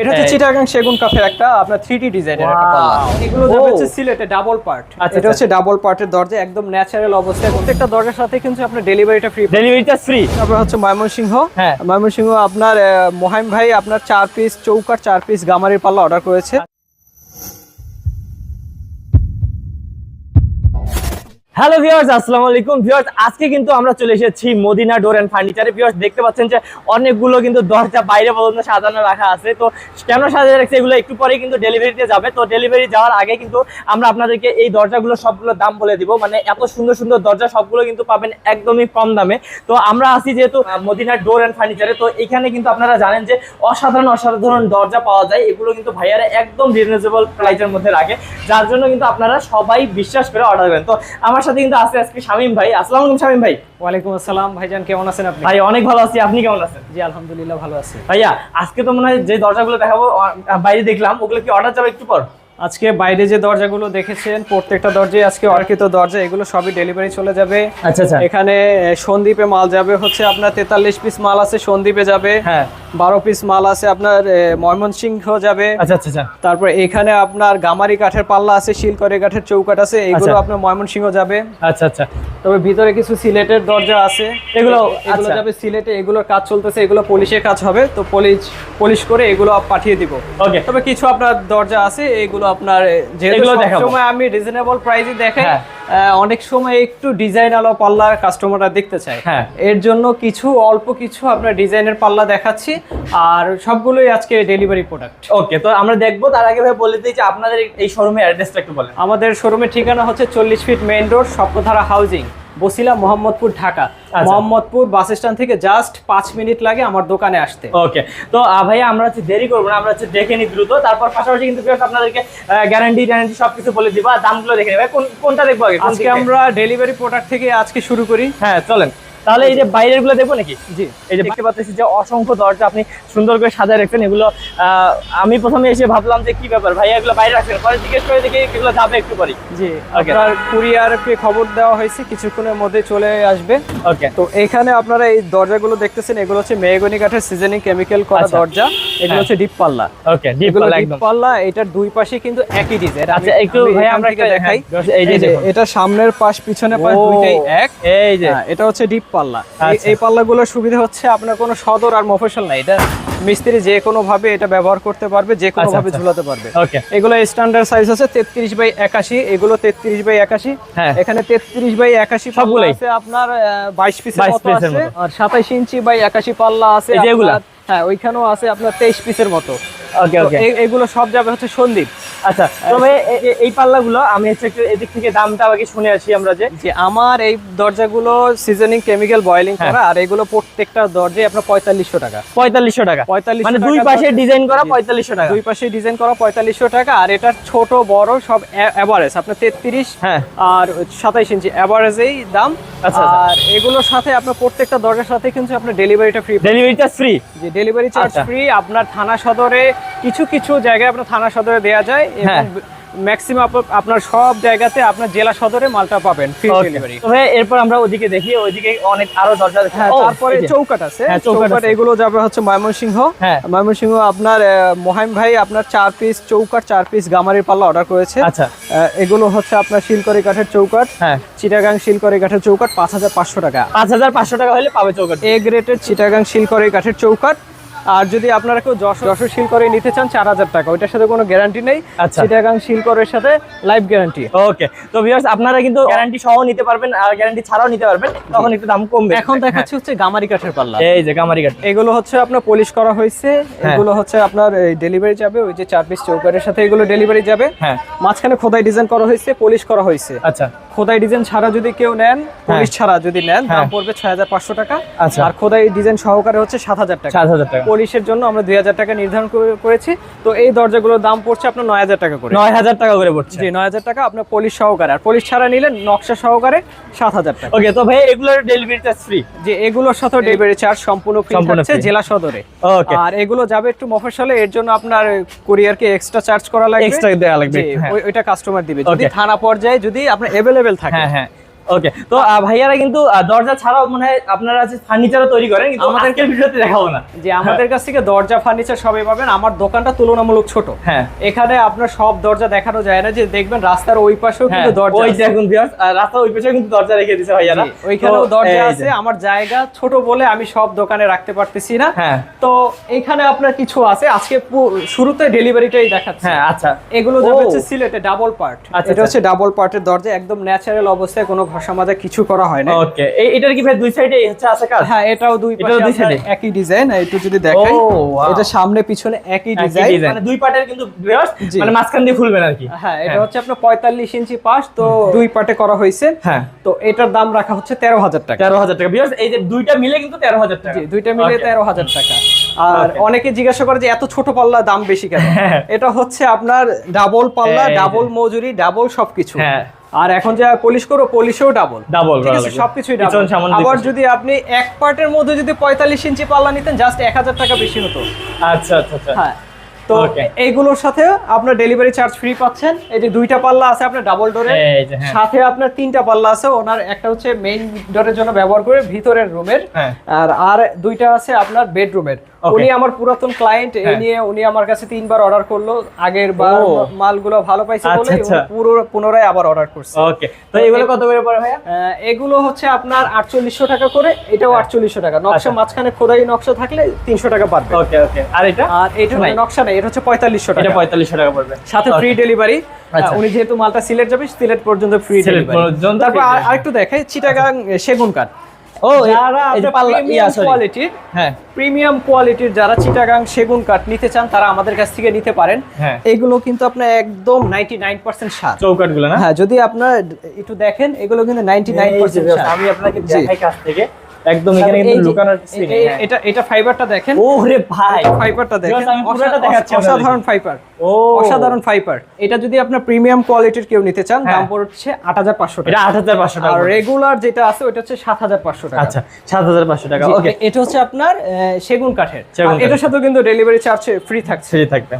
এটা হচ্ছে চিটাগাং সেগুন কাফের একটা আপনার থ্রি ডি ডিজাইনের একটা পাল্লা এগুলো যাবে। হচ্ছে সিলেটে ডাবল পার্ট আচ্ছা, এটা হচ্ছে ডাবল পার্টের দরজা একদম ন্যাচারাল অবস্থায়। প্রত্যেকটা দরজার সাথে কিন্তু আপনার ডেলিভারিটা ফ্রি ডেলিভারিটা ফ্রি তারপর হচ্ছে ময়মনসিংহ। হ্যাঁ। ময়মনসিংহ আপনার মহাইম ভাই আপনার চার পিস চৌকার চার পিস গামারির পাল্লা অর্ডার করেছে। হ্যালো ভিউয়ার্স আসসালামু আলাইকুম। ভিউয়ার্স আজকে কিন্তু আমরা চলে এসেছি মদিনা ডোর এন্ড ফার্নিচারে ভিউয়ার্স দেখতে পাচ্ছেন যে অনেকগুলো কিন্তু দরজা বাইরে পর্যন্ত সাজানো রাখা আছে। তো কেন সাজিয়ে রাখছে এগুলো একটু পরে কিন্তু ডেলিভারিতে যাবে। তো ডেলিভারি যাওয়ার আগে কিন্তু আমরা আপনাদেরকে এই দরজাগুলো সবগুলো দাম বলে দিব। মানে এত সুন্দর সুন্দর দরজা সবগুলো কিন্তু পাবেন একদমই কম দামে। তো আমরা আছি যেহেতু মদিনা ডোর এন্ড ফার্নিচারে তো এখানে কিন্তু আপনারা জানেন যে অসাধারণ অসাধারণ দরজা পাওয়া যায়। এগুলো কিন্তু ভাইয়ারা একদম রিজনেবল প্রাইসের মধ্যে রাখে। যার জন্য কিন্তু আপনারা সবাই বিশ্বাস করে অর্ডার করবেন তো আমার সাথে কিন্তু আছে আজকে শামীম ভাই। আসসালামু আলাইকুম শামীম ভাই। ওয়ালাইকুম আসসালাম। ভাইজান কেমন আছেন আপনি? ভাই অনেক ভালো আছি। আপনি কেমন আছেন? জি আলহামদুলিল্লাহ ভালো আছি। ভাইয়া আজকে তো মনে হয় যে দরজাগুলো দেখাবো বাইরে দেখলাম। ওগুলো কি অর্ডার যাবে একটু পর? আজকে বাইরে যে দরজাগুলো দেখেছেন প্রত্যেকটা দরজায় আজকে অর্কিত দরজা এগুলো সবই ডেলিভারি চলে যাবে। আচ্ছা আচ্ছা। এখানে আহ, সন্দ্বীপে মাল যাবে হচ্ছে আপনার তেতাল্লিশ পিস মাল আছে সন্দ্বীপে যাবে। হ্যাঁ। বারো পিস মাল আছে আপনার ময়মনসিংহ যাবে। আচ্ছা আচ্ছা আচ্ছা। তারপর এখানে আপনার গামারি কাঠের পাল্লা আছে শিলকরে কাঠের চৌকাট আছে এগুলো আচ্ছা। আপনার ময়মনসিংহ যাবে। আচ্ছা আচ্ছা। তবে ভিতরে কিছু সিলেটের দরজা আছে। এগুলো, এগুলো আচ্ছা। যাবে সিলেটে এগুলোর কাজ চলতেছে এগুলো পলিশের কাজ হবে তো পলিশ পলিশ করে এগুলো পাঠিয়ে দিব। ওকে তবে কিছু আপনার দরজা আছে এগুলো আপনার সময় আমি রিজনেবল প্রাইসে দেখাই হ্যাঁ। অনেক সময় একটু ডিজাইন আলো পাল্লা কাস্টমাররা দেখতে চায়। হ্যাঁ। এর জন্য কিছু অল্প কিছু আপনার ডিজাইনের পাল্লা দেখাচ্ছি আর সবগুলোই আজকে ডেলিভারি প্রোডাক্ট ওকে তো আমরা দেখব তার আগে ভাই বলে দিই যে আপনাদের এই শোরুমের অ্যাড্রেসটা একটু বলেন। আমাদের শোরুমের ঠিকানা হচ্ছে চল্লিশ feet main road Swapnadhara housing Basila Mohammadpur Dhaka. আচ্ছা। মোহাম্মদপুর বাস স্ট্যান্ড থেকে জাস্ট পাঁচ মিনিট লাগে আমার দোকানে আসতে। ওকে তো ভাই ভাইয়া আমরা হচ্ছে দেরি করব না আমরা হচ্ছে দেখে নিই দ্রুত। তারপর পাশাপাশি কিন্তু আপনাদেরকে গ্যারান্টি সব সবকিছু বলে দিবা। দামগুলো দেখে নেবে কোন কোনটা দেখব আগে? আজকে আমরা ডেলিভারি প্রোডাক্ট থেকে আজকে শুরু করি। হ্যাঁ চলেন। তাহলে এই যে বাইরেরগুলো দেখব নাকি? জি। এই যে দেখতে পাচ্ছি যে অসংখ্য দরজা আপনি সুন্দর করে সাজায় রাখছেন। এগুলো আহ, আমি প্রথমে এসে ভাবলাম যে কি ব্যাপার? ভাই এগুলো বাইরে রাখছেন পরে জিজ্ঞেস করে দেখি এগুলো যাবে একটু পরে জি আপনার কুরিয়ারকে খবর দেওয়া হয়েছে কিছুক্ষণের মধ্যে চলে আসবে। ওকে তো এখানে আপনারা এই দরজাগুলো দেখতেছেন এগুলো হচ্ছে মেহগনি কাঠের সিজনিং কেমিক্যাল করা আচ্ছা। দরজা। এগুলো হ্যাঁ। হচ্ছে ডিপ পাল্লা। ওকে ডিপ পাল্লা একদম। পাল্লা এটার দুই পাশে কিন্তু একই ডিজাইন আচ্ছা একটু ভাই আমরা একটা দেখাই। হ্যাঁ, এই যে এই এটা সামনের পাশ পিছনের পাশ দুইটাই এক। এই যে। হ্যাঁ, এটা হচ্ছে ডিপ পাল্লা। এই- আচ্ছা। পাল্লাগুলোর সুবিধা হচ্ছে আপনার কোনো সদর আর মফসল নাই। এটা মিস্ত্রি যে কোনো ভাবে এটা ব্যবহার করতে পারবে যে কোনো আচ্ছা, ভাবে আচ্ছা। ঝুলাতে পারবে। এগুলো স্ট্যান্ডার্ড সাইজ আছে তেত্রিশ বাই একাশি এগুলো তেত্রিশ বাই একাশি। হ্যাঁ। এখানে তেত্রিশ বাই একাশি সবগুলোই? আছে আপনার বাইশ পিসের মতো আছে। আর সাতাইশ ইঞ্চি বাই একাশি পাল্লা আছে এই এগুলা? হ্যাঁ ওইখানেও আছে আপনার তেইশ পিসের মতো। ওকে ওকে এগুলো সব যাবে হচ্ছে সন্দীপ। আচ্ছা তবে এই পাল্লাগুলো আমি হচ্ছে একটু এদিক থেকে দামটা আগে শুনে আসি আমরা যে যে আমার এই দরজাগুলো সিজনিং কেমিক্যাল বয়েলিং। করা আর এগুলো প্রত্যেকটা দরজায় আপনার পঁয়তাল্লিশশো টাকা পঁয়তাল্লিশশো টাকা 4500 মানে দুই পাশে ডিজাইন করা। পঁয়তাল্লিশশো টাকা দুই পাশে ডিজাইন করা পঁয়তাল্লিশশো টাকা আর এটার ছোট বড় সব অ্যাভারেজ আপনার তেত্রিশ হ্যাঁ আর সাতাইশ ইঞ্চি অ্যাভারেজেই দাম আচ্ছা, আচ্ছা। আর এগুলোর সাথে আপনার প্রত্যেকটা দরজার সাথে কিন্তু আপনার ডেলিভারিটা ফ্রি ডেলিভারিটা ফ্রি যে ডেলিভারি চার্জ। ফ্রি আপনার থানা সদরে কিছু কিছু জায়গায় আপনার থানা সদরে দেওয়া যায়। এবং ম্যাক্সিমাম আপনার সব জায়গাতে আপনার জেলা সদরে মালটা পাবেন ফ্রি ডেলিভারি তবে এরপর আমরা ওদিকে দেখি ওইদিকে অনেক আরও দরজা হ্যাঁ তারপরে চৌকাট আছে। হ্যাঁ, চৌকাট এগুলো যাবে হচ্ছে ময়মনসিংহ। হ্যাঁ। ময়মনসিংহ আপনার মহাইম ভাই আপনার চার পিস চৌকাট চার পিস গামারির পাল্লা অর্ডার করেছে। আচ্ছা। এগুলো হচ্ছে আপনার শিলকরি কাঠের চৌকাট চিটাগাং শিলকরি কাঠের চৌকাট পাঁচ হাজার পাঁচশো টাকা। পাঁচ হাজার পাঁচশো টাকা হলে পাবে চৌকাঠ। এ গ্রেটের চিটাগাং শিলকরি কাঠের চৌকাট আর যদি আপনারা কেউ যশোর যশোর শিলকরি নিতে চান চার হাজার টাকা। ওইটার সাথে কোনো গ্যারান্টি নেই। আচ্ছা। চিটাগাং শিলকরের সাথে লাইফ গ্যারান্টি ওকে। তো ভিউয়ার্স আপনারা কিন্তু গ্যারান্টি সহ নিতে পারবেন আর গ্যারান্টি ছাড়াও নিতে পারবেন তখন একটু দাম কমবে। এখন দেখাচ্ছি হচ্ছে গামারি কাঠের পাল্লা। এই যে গামারি কাঠ। এগুলো হচ্ছে আপনার পলিশ করা হয়েছে। হ্যাঁ। এগুলো হচ্ছে আপনার ডেলিভারি যাবে ওই যে চার পিস চৌকাটের সাথে এগুলো ডেলিভারি যাবে। হ্যাঁ। মাঝখানে খোদাই ডিজাইন করা হয়েছে পলিশ করা হয়েছে। আচ্ছা। খোদাই ডিজাইন ছাড়া যদি কেউ নেন পলিশ ছাড়া যদি নেন দাম হ্যাঁ। পড়বে ছয় হাজার পাঁচশো টাকা। আচ্ছা। আর খোদাই ডিজাইন সহকারে হচ্ছে সাত হাজার টাকা। সাত হাজার টাকা। পলিশের জন্য আমরা দুই হাজার টাকা নির্ধারণ করেছি। তো এই দরজাগুলোর দাম পড়ছে আপনার নয় হাজার টাকা করে। নয় হাজার টাকা করে পড়ছে। জি নয় হাজার টাকা আপনার পলিশ সহকারে। আর পলিশ ছাড়া নিলেন নকশা সহকারে সাত হাজার টাকা। ওকে তো ভাই এগুলোর ডেলিভারি চার্জ ফ্রি যে এগুলোর সাথে ডেলিভারি চার্জ সম্পূর্ণ ফ্রি থাকছে জেলা সদরে। ওকে। আর এগুলো যাবে একটু মফস্বলে এর জন্য আপনার কুরিয়ারকে এক্সট্রা চার্জ করা লাগবে। এক্সট্রা দেওয়া লাগবে। হ্যাঁ। ওই- ওইটা কাস্টমার দিবে। যদি থানা পর্যায়ে যদি আপনার অ্যাভেলেবেল থাকে। হ্যাঁ হ্যাঁ। ওকে তো ভাইয়ারা কিন্তু দরজা ছাড়াও মানে হয় আপনারা আছে ফার্নিচারও তৈরি করেন কিন্তু আমাদের- আমাদেরকে ভিডিওতে দেখাবো না। যে আমাদের কাছ থেকে দরজা ফার্নিচার সবই পাবেন। আমার দোকানটা তুলনামূলক ছোট। হ্যাঁ। এখানে আপনার সব দরজা দেখানো যায় না। যে দেখবেন রাস্তার ওই পাশেও হ্যাঁ, কিন্তু দরজা ওই। দেখুন ভিউয়ার্স রাস্তা ওই পেছনে কিন্তু দরজা রেখে দিছে ভাইয়ারা। ওইখানেও দরজা আছে। আমার জায়গা ছোট বলে আমি সব দোকানে রাখতে পারতেছি না। হ্যাঁ। তো এখানে আপনার কিছু আছে। আজকে শুরুতে ডেলিভারিটাই দেখাচ্ছে। হ্যাঁ আচ্ছা। এগুলো যাবে হচ্ছে সিলেটে ডাবল পার্ট আচ্ছা, এটা হচ্ছে ডাবল পার্টের দরজা। একদম ন্যাচারাল অবস্থায় কোনো ঘষা মাজা কিছু করা হয় না ওকে এটার কি ভাই দুই সাইডে হচ্ছে আছে কাজ? হ্যাঁ এটাও দুই পাশে দুই side-এ? একই ডিজাইন একটু যদি দেখাই এটা সামনে পিছনে একই ডিজাইন মানে দুই পার্টের কিন্তু viewers, মানে মাঝখান দিয়ে খুলবেন আর কি। হ্যাঁ এটা হচ্ছে আপনার পঁয়তাল্লিশ ইঞ্চি পাশ তো দুই পার্টে করা হয়েছে। হ্যাঁ। তো এটার দাম রাখা হচ্ছে তেরো হাজার টাকা। তেরো হাজার টাকা। Viewers, এই যে দুইটা মিলে কিন্তু তেরো হাজার টাকা। জি দুইটা মিলে Okay. তেরো হাজার টাকা। আর অনেকে জিজ্ঞাসা করে যে এত ছোট পাল্লা দাম বেশি কেন? হ্যাঁ। এটা হচ্ছে আপনার ডাবল পাল্লা ডাবল মজুরি ডাবল সবকিছু। হ্যাঁ। আর এখন যা পলিশ করো পলিশেও ডাবল ডাবল ঠিক আছে সবকিছুই ডাবল আবার যদি আপনি এক পার্টের মধ্যে যদি পঁয়তাল্লিশ ইঞ্চি পাল্লা নিতেন জাস্ট এক হাজার টাকা বেশি হতো। আচ্ছা আচ্ছা আচ্ছা। হ্যাঁ। তো এইগুলোর সাথে আপনার ডেলিভারি চার্জ ফ্রি পাচ্ছেন। এই যে দুইটা পাল্লা আছে আপনার ডাবল ডোরে এই যে হ্যাঁ। সাথে আপনার তিনটা পাল্লা আছে। ওনার একটা হচ্ছে মেইন ডোরের জন্য ব্যবহার করে ভিতরের রুমের হ্যাঁ। আর আর দুইটা আছে আপনার বেডরুমের. উনি আমার পুরাতন ক্লায়েন্ট এই হ্যাঁ। নিয়ে উনি আমার কাছে তিনবার অর্ডার করল। আগের বার মালগুলো ভালো পাইছে আচ্ছা, বলে আচ্ছা। পুরো পুনরায় আবার অর্ডার করছে। ওকে তো এগুলো কত করে পড়ে ভাইয়া? এগুলো হচ্ছে আপনার আটচল্লিশশো টাকা করে এটাও হ্যাঁ। আটচল্লিশশো টাকা। নকশা আচ্ছা। মাঝখানে খোদাই নকশা থাকলে তিনশো টাকা পারবে ওকে ওকে আর এটা? আর এটা নকশা নেই এটা হচ্ছে পঁয়তাল্লিশশো এটা টাকা। পঁয়তাল্লিশশো টাকা পড়বে। সাথে ফ্রি ডেলিভারি। উনি যেহেতু মালটা সিলেট যাবে সিলেট পর্যন্ত ফ্রি ডেলিভারি তারপর আর- আরেকটু দেখাই চিটাগাং সেগুন কাঠ ও যারা। কোয়ালিটির হ্যাঁ। প্রিমিয়াম কোয়ালিটির যারা চিটাগাং সেগুন কাঠ নিতে চান তারা আমাদের কাছ থেকে নিতে পারেন। হ্যাঁ। এগুলো কিন্তু আপনার একদম নাইনটি নাইন পার্সেন্ট সার। চৌকাটগুলো না? হ্যাঁ যদি আপনার একটু দেখেন এগুলো কিন্তু নাইনটি নাইন পার্সেন্ট আমি আপনাকে। দেখাই কাছ থেকে। একদম এখানে কিন্তু লুকানোর। এটা এটা ফাইবারটা দেখেন। ওরে ভাই। ফাইবারটা দেখেন। পুরোটা দেখাচ্ছি অসাধারণ ফাইবার ও। অসাধারণ ফাইবার এটা যদি আপনার প্রিমিয়াম কোয়ালিটির কেউ নিতে চান হ্যাঁ। দাম পড়ছে আট হাজার পাঁচশো এটা টাকা আট হাজার পাঁচশো টাকা আর রেগুলার যেটা আছে ওটা হচ্ছে সাত হাজার পাঁচশো টাকা। আচ্ছা সাত হাজার পাঁচশো টাকা। ওকে এটা হচ্ছে আপনার সেগুন কাঠের। এটার। সাথেও কিন্তু ডেলিভারি চার্জ ফ্রি থাকছে। সেই থাকবে।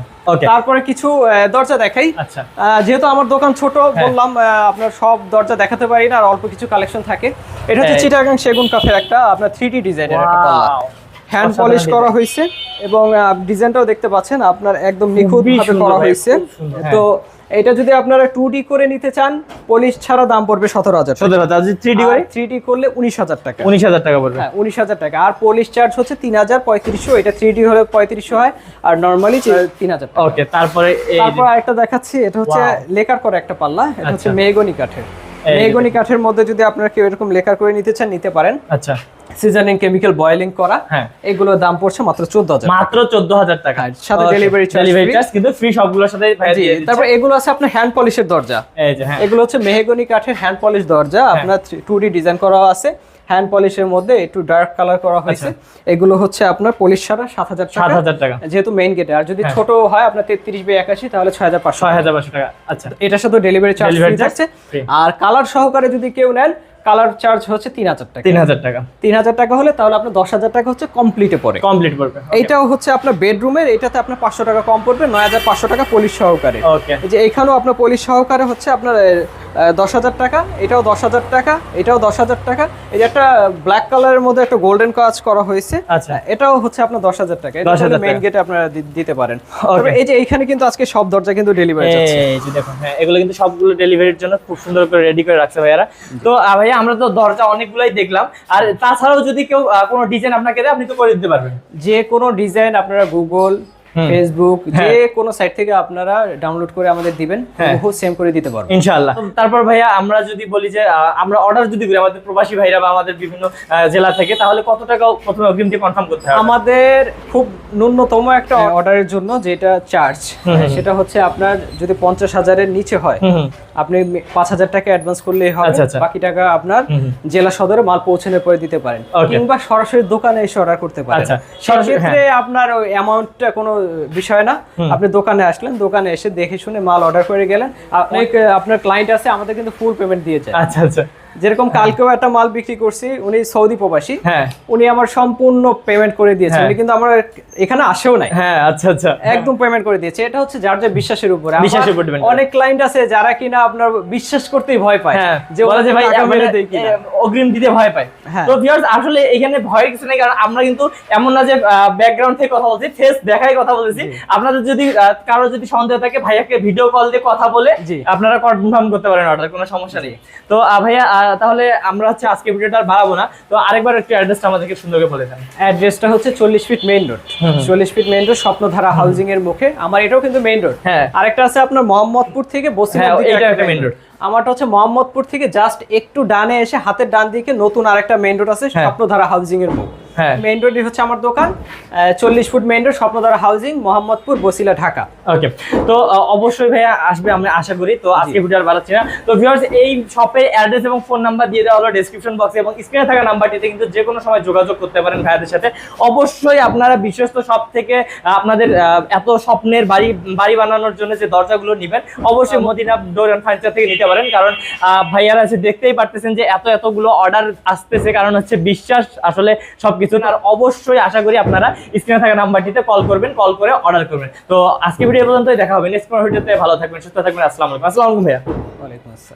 তারপরে কিছু দরজা দেখাই। আচ্ছা। যেহেতু আমার দোকান ছোট হ্যাঁ। বললাম আপনার সব দরজা দেখাতে পারি না আর অল্প কিছু কালেকশন থাকে। এটা হচ্ছে এই। চিটাগাং সেগুন কাফের একটা আপনার থ্রি ডি ডিজাইনের একটা পাল্লা হ্যান্ড পলিশ করা হয়েছে এবং ডিজাইনটাও দেখতে পাচ্ছেন আপনার একদম নিখুঁত করা হয়েছে। সুন্দর, হ্যাঁ। তো এটা যদি আপনারা টু ডি করে নিতে চান পলিশ ছাড়া দাম পড়বে সতেরো হাজার সতেরো হাজার। থ্রি ডি করে? থ্রি ডি করলে উনিশ হাজার টাকা। উনিশ হাজার টাকা পড়বে। হ্যাঁ উনিশ হাজার টাকা। আর পলিশ চার্জ হচ্ছে তিন হাজার পঁয়ত্রিশশো। এটা থ্রি ডি হলে পঁয়ত্রিশশো হয় আর নর্মালি তিন হাজার ওকে তারপরে তারপর আরেকটা দেখাচ্ছি এটা হচ্ছে. লেকার করা একটা পাল্লা। এটা হচ্ছে আচ্ছা। মেহগনি কাঠের। মেহগনি কাঠের মধ্যে যদি আপনারা কেউ এরকম লেকার করে নিতে চান নিতে পারেন। আচ্ছা। সিজনিং কেমিক্যাল বয়েলিং করা হ্যাঁ। এগুলোর দাম পড়ছে মাত্র চোদ্দ হাজার মাত্র চোদ্দ হাজার টাকা। হ্যাঁ, সাথে delivery charge ডেলিভারি চার্জ কিন্তু ফ্রি সবগুলোর সাথে। তারপর এগুলো আছে আপনার হ্যান্ড পলিশের দরজা। এই যে হ্যাঁ। এগুলো হচ্ছে মেহগনি কাঠের হ্যান্ড পলিশ দরজা। আপনার টু ডি ডিজাইন করা আছে। হ্যান্ড পলিশের মধ্যে একটু ডার্ক কালার করা হয়েছে। এগুলো হচ্ছে আপনার পলিশ ছাড়া সাত হাজার সাত হাজার টাকা। যেহেতু মেইন গেটে আর যদি হ্যাঁ। ছোট হয় আপনার তেত্রিশ বাই একাশি তাহলে ছয় হাজার পাঁচশো ছয় হাজার পাঁচশো টাকা। আচ্ছা। এটার সাথে ডেলিভারি চার্জ free। আর কালার সহকারে যদি কেউ নেন কালার চার্জ হচ্ছে তিন হাজার টাকা। তিন হাজার টাকা। তিন হাজার টাকা হলে তাহলে আপনার দশ হাজার টাকা হচ্ছে কমপ্লিটে পড়ে। কমপ্লিট করবে এইটাও হচ্ছে আপনার বেডরুমের এটাতে আপনার পাঁচশো টাকা কম পড়বে নয় হাজার পাঁচশো টাকা পলিশ সহকারে। যে এইখানেও আপনার পলিশ সহকারে হচ্ছে আপনার দশ হাজার টাকা এটাও দশ হাজার টাকা এটাও দশ হাজার টাকা। এই যে একটা ব্ল্যাক কালারের মধ্যে একটা গোল্ডেন কাজ করা হয়েছে। আচ্ছা। এটাও হচ্ছে আপনার দশ হাজার টাকা। এটা 10,000 মেইন গেটে আপনারা দিতে পারেন। তবে এই যে এইখানে কিন্তু আজকে সব দরজা কিন্তু ডেলিভারি যাচ্ছে। এই যে দেখুন হ্যাঁ এগুলো কিন্তু সবগুলো ডেলিভারির জন্য খুব সুন্দর করে রেডি করে রাখছে ভাইয়ারা। তো ভাইয়া আমরা তো দরজা অনেকগুলাই দেখলাম আর তাছাড়াও যদি কেউ কোনো ডিজাইন আপনাকে দেয়, আপনি তো করে দিতে পারবেন যে কোনো ডিজাইন আপনারা গুগল। ফেসবুক যে হ্যাঁ। কোনো সাইট থেকে আপনারা ডাউনলোড করে আমাদের দিবেন হ্যাঁ। বহু সেম করে দিতে পারব ইনশাআল্লাহ তারপর ভাইয়া আমরা যদি বলি যে আমরা অর্ডার যদি করি আমাদের প্রবাসী ভাইরা বা আমাদের বিভিন্ন জেলা থেকে তাহলে কত টাকা প্রথমে অগ্রিম দিয়ে কনফার্ম করতে হবে আমাদের খুব ন্যূনতম একটা অর্ডারের জন্য যেটা চার্জ। সেটা হচ্ছে আপনার যদি পঞ্চাশ হাজারের নিচে হয়। আপনি পাঁচ হাজার টাকা অ্যাডভান্স করলেই হবে আচ্ছা, আচ্ছা। বাকি টাকা আপনার। জেলা সদরে মাল পৌঁছানোর পরে দিতে পারেন. কিংবা সরাসরি দোকানে এসে অর্ডার করতে পারেন আচ্ছা, সরাসরি, সেক্ষেত্রে আপনার অ্যামাউন্টটা কোনো বিষয় না। আপনি দোকানে আসলেন দোকানে এসে দেখে শুনে মাল অর্ডার করে গেলেন। অনেক আপনার ক্লায়েন্ট আছে আমাদের কিন্তু ফুল পেমেন্ট দিয়ে যায়। আচ্ছা আচ্ছা। যেরকম কালকেও একটা মাল বিক্রি করছি উনি সৌদি প্রবাসী। হ্যাঁ। উনি আমার সম্পূর্ণ পেমেন্ট করে দিয়েছে হ্যাঁ। উনি কিন্তু আমার এখানে আসেও নাই। হ্যাঁ আচ্ছা আচ্ছা। একদম পেমেন্ট করে দিয়েছে। এটা হচ্ছে যার যার বিশ্বাসের উপরে। বিশ্বাসের উপর অনেক ক্লায়েন্ট আছে যারা কিনা আপনার বিশ্বাস করতেই ভয় পায়। হ্যাঁ যে বলা ওরা যে ভাই টাকা মানে, মেরে দেয় কিনা। অগ্রিম দিতে ভয় পায়। হ্যাঁ। তো ভিউয়ার্স আসলে এখানে ভয়ের কিছু নেই কারণ আমরা কিন্তু এমন না যে ব্যাকগ্রাউন্ড থেকে কথা বলছি ফেস দেখাই কথা বলছি আপনাদের যদি কারও যদি সন্দেহ থাকে ভাইয়াকে ভিডিও কল দিয়ে কথা বলে। আপনারা কনফার্ম করতে পারেন অর্ডার কোনো সমস্যা নেই। তো ভাইয়া তাহলে আমরা হচ্ছে আজকে ভিডিওটা আর বাড়াবো না। তো আরেকবার একটু অ্যাড্রেসটা আমাদেরকে সুন্দর করে বলে দেন। অ্যাড্রেসটা হচ্ছে চল্লিশ ফিট মেইন রোড চল্লিশ feet main road Swapnadhara housing এর মুখে। আমার এটাও কিন্তু মেইন রোড হ্যাঁ। আরেকটা আছে আপনার মোহাম্মদপুর থেকে বসে হ্যাঁ, দিকে একটা মেইন main আমারটা হচ্ছে মোহাম্মদপুর থেকে জাস্ট একটু ডানে এসে হাতের ডান দিকে নতুন আরেকটা মেইন রোড আছে হ্যাঁ। স্বপ্নধারা হাউজিং এর মুখ। মেইন রোডই হচ্ছে আমার দোকান চল্লিশ foot main road Swapnadhara housing Mohammadpur Basila Dhaka. Okay তো অবশ্যই ভাইয়া আসবে আমরা আশা করি তো আজকে ভিডিও আর বাড়াচ্ছি না। তো ভিউয়ার্স এই শপের অ্যাড্রেস এবং ফোন নাম্বার দিয়ে দেওয়া হলো ডেসক্রিপশন বক্সে এবং স্ক্রিনে থাকা নাম্বারটিতে কিন্তু যে কোনো সময় যোগাযোগ করতে পারেন ভাইয়াদের সাথে। অবশ্যই আপনারা বিশ্বস্ত শপ থেকে আপনাদের এত স্বপ্নের বাড়ি বাড়ি বানানোর জন্য যে দরজাগুলো নেবেন অবশ্যই মদিনা ডোর অ্যান্ড ফার্নিচার থেকে নিতে পারেন। কারণ আহ, ভাইয়ারা আছে দেখতেই পারতেছেন যে এত এতগুলো অর্ডার আসতেছে কারণ হচ্ছে বিশ্বাস আসলে সবকিছু আর অবশ্যই আশা করি আপনারা স্ক্রিনে থাকা নাম্বারটিতে কল করবেন কল করে অর্ডার করবেন। তো আজকে ভিডিও পর্যন্তই দেখা হবে নেক্সট ভিডিওতে ভালো থাকবেন সুস্থ থাকবেন আসসালামু আলাইকুম। আসসালামু আলাইকুম ভাইয়া। ওয়ালাইকুম আসসালাম।